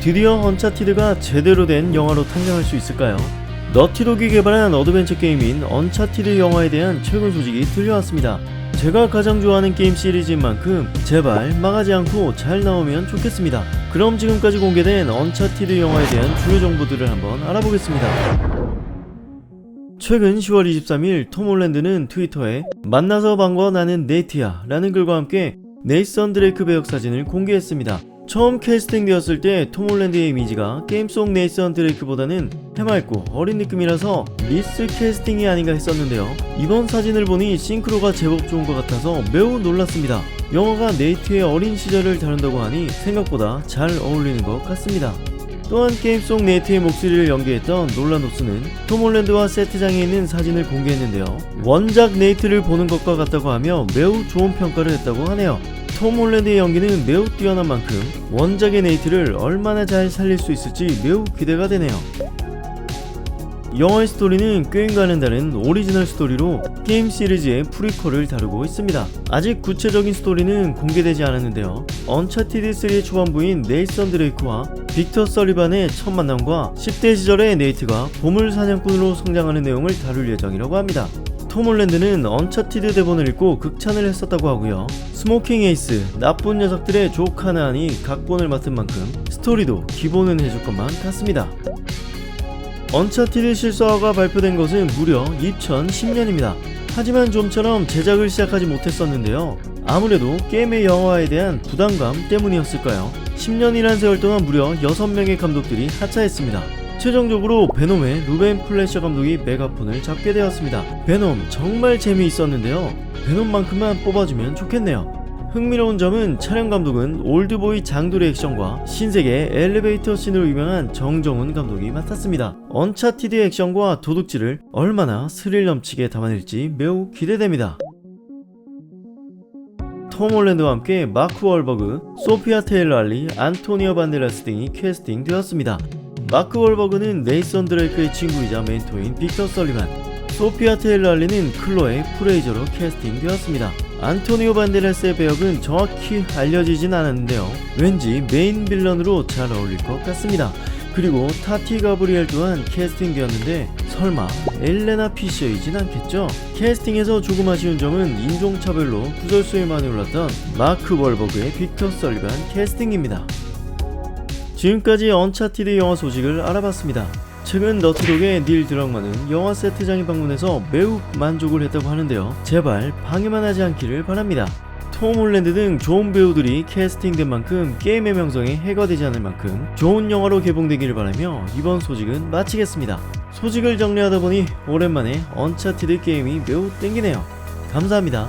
드디어 언차티드가 제대로 된 영화로 탄생할 수 있을까요? 너티독이 개발한 어드벤처 게임인 언차티드 영화에 대한 최근 소식이 들려왔습니다. 제가 가장 좋아하는 게임 시리즈인 만큼 제발 망하지 않고 잘 나오면 좋겠습니다. 그럼 지금까지 공개된 언차티드 영화에 대한 주요 정보들을 한번 알아보겠습니다. 최근 10월 23일 톰 홀랜드는 트위터에 만나서 반가워 나는 네이트야 라는 글과 함께 네이선 드레이크 배역 사진을 공개했습니다. 처음 캐스팅되었을 때 톰 홀랜드의 이미지가 게임 속 네이선 드레이크보다는 해맑고 어린 느낌이라서 미스 캐스팅이 아닌가 했었는데요. 이번 사진을 보니 싱크로가 제법 좋은 것 같아서 매우 놀랐습니다. 영화가 네이트의 어린 시절을 다룬다고 하니 생각보다 잘 어울리는 것 같습니다. 또한 게임 속 네이트의 목소리를 연기했던 놀란 옵스는 톰 홀랜드와 세트장에 있는 사진을 공개했는데요. 원작 네이트를 보는 것과 같다고 하며 매우 좋은 평가를 했다고 하네요. 톰 홀랜드의 연기는 매우 뛰어난 만큼 원작의 네이트를 얼마나 잘 살릴 수 있을지 매우 기대가 되네요. 영화의 스토리는 게임과는 다른 오리지널 스토리로 게임 시리즈의 프리퀄을 다루고 있습니다. 아직 구체적인 스토리는 공개되지 않았는데요. 언차티드 3의 초반부인 네이선 드레이크와 빅터 서리반의 첫 만남과 10대 시절의 네이트가 보물 사냥꾼으로 성장하는 내용을 다룰 예정이라고 합니다. 톰 홀랜드는 언차티드 대본을 읽고 극찬을 했었다고 하고요. 스모킹 에이스, 나쁜 녀석들의 족 하나하니 각본을 맡은 만큼 스토리도 기본은 해줄 것만 같습니다. 언차티드 실사화가 발표된 것은 무려 2010년입니다. 하지만 좀처럼 제작을 시작하지 못했었는데요. 아무래도 게임의 영화에 대한 부담감 때문이었을까요? 10년이란 세월 동안 무려 6명의 감독들이 하차했습니다. 최종적으로 베놈의 루벤 플래셔 감독이 메가폰을 잡게 되었습니다. 베놈 정말 재미있었는데요. 베놈만큼만 뽑아주면 좋겠네요. 흥미로운 점은 촬영 감독은 올드보이 장도리 액션과 신세계 엘리베이터 씬으로 유명한 정정훈 감독이 맡았습니다. 언차티드 액션과 도둑질을 얼마나 스릴 넘치게 담아낼지 매우 기대됩니다. 톰 홀랜드와 함께 마크 월버그, 소피아 테일러 알리, 안토니오 반데라스 등이 캐스팅 되었습니다. 마크 월버그는 네이선 드레이크의 친구이자 멘토인 빅터 설리반, 소피아 테일러 알리는 클로에 프레이저로 캐스팅 되었습니다. 안토니오 반데라스의 배역은 정확히 알려지진 않았는데요. 왠지 메인 빌런으로 잘 어울릴 것 같습니다. 그리고 타티 가브리엘 또한 캐스팅되었는데 설마 엘레나 피셔이진 않겠죠? 캐스팅에서 조금 아쉬운 점은 인종차별로 구설수에 많이 올랐던 마크 월버그의 빅터 설리반 캐스팅입니다. 지금까지 언차티드 영화 소식을 알아봤습니다. 최근 너트독의 닐 드럭만은 영화 세트장에 방문해서 매우 만족을 했다고 하는데요. 제발 방해만 하지 않기를 바랍니다. 톰 홀랜드 등 좋은 배우들이 캐스팅된 만큼 게임의 명성에 해가 되지 않을 만큼 좋은 영화로 개봉되기를 바라며 이번 소식은 마치겠습니다. 소식을 정리하다 보니 오랜만에 언차티드 게임이 매우 땡기네요. 감사합니다.